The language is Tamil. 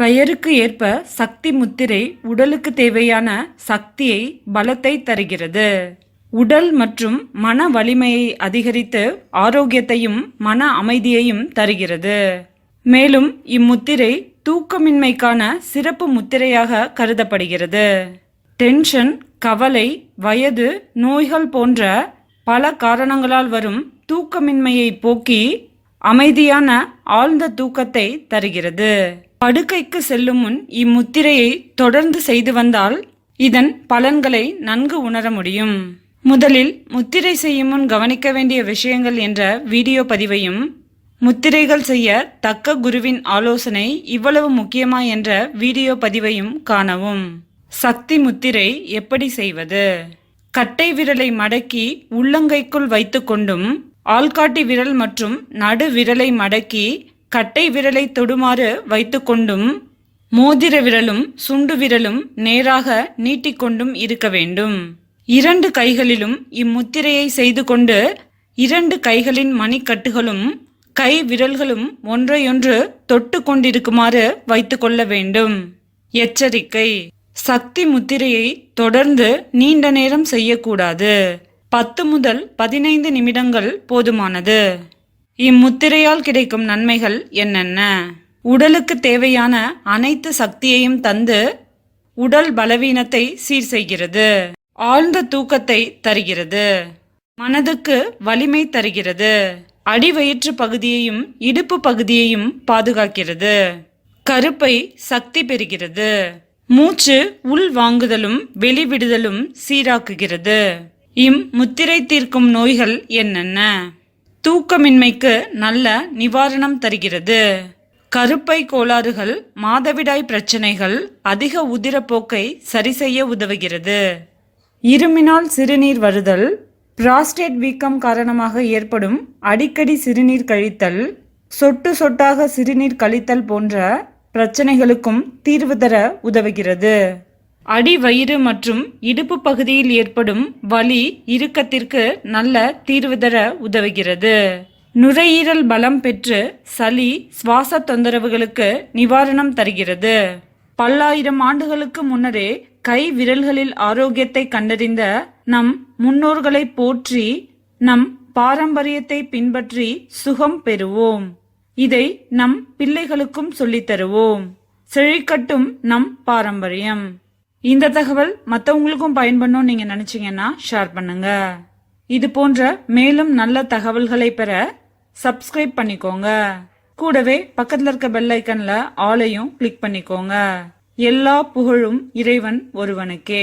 பெயருக்கு ஏற்ப சக்தி முத்திரை உடலுக்கு தேவையான சக்தியை பலத்தை தருகிறது. உடல் மற்றும் மன வலிமையை அதிகரித்து ஆரோக்கியத்தையும் மன அமைதியையும் தருகிறது. மேலும் இம்முத்திரை தூக்கமின்மைக்கான சிறப்பு முத்திரையாக கருதப்படுகிறது. டென்ஷன் கவலை வயது நோய்கள் போன்ற பல காரணங்களால் வரும் தூக்கமின்மையை போக்கி அமைதியான ஆழ்ந்த தூக்கத்தை தருகிறது. படுக்கைக்கு செல்லும் முன் இம்முத்திரையை தொடர்ந்து செய்து வந்தால் இதன் பலன்களை நன்கு உணர முடியும். முதலில் முத்திரை செய்யும் முன் கவனிக்க வேண்டிய விஷயங்கள் என்ற வீடியோ பதிவையும் முத்திரைகள் செய்ய தக்க குருவின் ஆலோசனை இவ்வளவு முக்கியமா என்ற வீடியோ பதிவையும் காணவும். சக்தி முத்திரை எப்படி செய்வது? கட்டை விரலை மடக்கி உள்ளங்கைக்குள் வைத்துக்கொண்டும் ஆள்காட்டி விரல் மற்றும் நடு விரலை மடக்கி கட்டை விரலை தொடுமாறு வைத்துக்கொண்டும் மோதிர விரலும் சுண்டு விரலும் நேராக நீட்டிக்கொண்டும் இருக்க வேண்டும். இரண்டு கைகளிலும் இம்முத்திரையை செய்து கொண்டு இரண்டு கைகளின் மணிக்கட்டுகளும் கை விரல்களும் ஒன்றையொன்று தொட்டு கொண்டிருக்குமாறு வைத்துக்கொள்ள வேண்டும். எச்சரிக்கை. சக்தி முத்திரையை தொடர்ந்து நீண்ட நேரம் செய்யக்கூடாது. பத்து முதல் பதினைந்து நிமிடங்கள் போதுமானது. இம்முத்திரையால் கிடைக்கும் நன்மைகள் என்னென்ன? உடலுக்கு தேவையான அனைத்து சக்தியையும் தந்து உடல் பலவீனத்தை சீர் செய்கிறது. ஆழ்ந்த தூக்கத்தை தருகிறது. மனதுக்கு வலிமை தருகிறது. அடிவயிற்று பகுதியையும் இடுப்பு பகுதியையும் பாதுகாக்கிறது. கருப்பை சக்தி பெறுகிறது. மூச்சு உள் வாங்குதலும் வெளிவிடுதலும் சீராக்குகிறது. இம் முத்திரை தீர்க்கும் நோய்கள் என்னென்ன? தூக்கமின்மைக்கு நல்ல நிவாரணம் தருகிறது. கருப்பை கோளாறுகள் மாதவிடாய் பிரச்சனைகள் அதிக உதிரப்போக்கை சரி செய்ய உதவுகிறது. இருமினால் சிறுநீர் வருதல் பிராஸ்டேட் வீக்கம் காரணமாக ஏற்படும் அடிக்கடி சிறுநீர் கழித்தல் சொட்டு சொட்டாக சிறுநீர் கழித்தல் போன்ற பிரச்சனைகளுக்கும் தீர்வு தர உதவுகிறது. அடி வயிறு மற்றும் இடுப்பு பகுதியில் ஏற்படும் வலி இறுக்கத்திற்கு நல்ல தீர்வு தர உதவுகிறது. நுரையீரல் பலம் பெற்று சளி சுவாச தொந்தரவுகளுக்கு நிவாரணம் தருகிறது. பல்லாயிரம் ஆண்டுகளுக்கு முன்னரே கை விரல்களில் ஆரோக்கியத்தை கண்டறிந்த நம் முன்னோர்களை போற்றி நம் பாரம்பரியத்தை பின்பற்றி சுகம் பெறுவோம். இதை நம் பிள்ளைகளுக்கும் சொல்லித்தருவோம் செழிக்கட்டும் நம் பாரம்பரியம். இந்த தகவல் மற்றவங்களுக்கும் பயன்படணும்னு நீங்க நினைச்சீங்கன்னா ஷேர் பண்ணுங்க. இது போன்ற மேலும் நல்ல தகவல்களை பெற சப்ஸ்கிரைப் பண்ணிக்கோங்க. கூடவே பக்கத்துல இருக்க பெல் ஐக்கன்ல ஆலையும் கிளிக் பண்ணிக்கோங்க. எல்லா புகழும் இறைவன் ஒருவனுக்கே.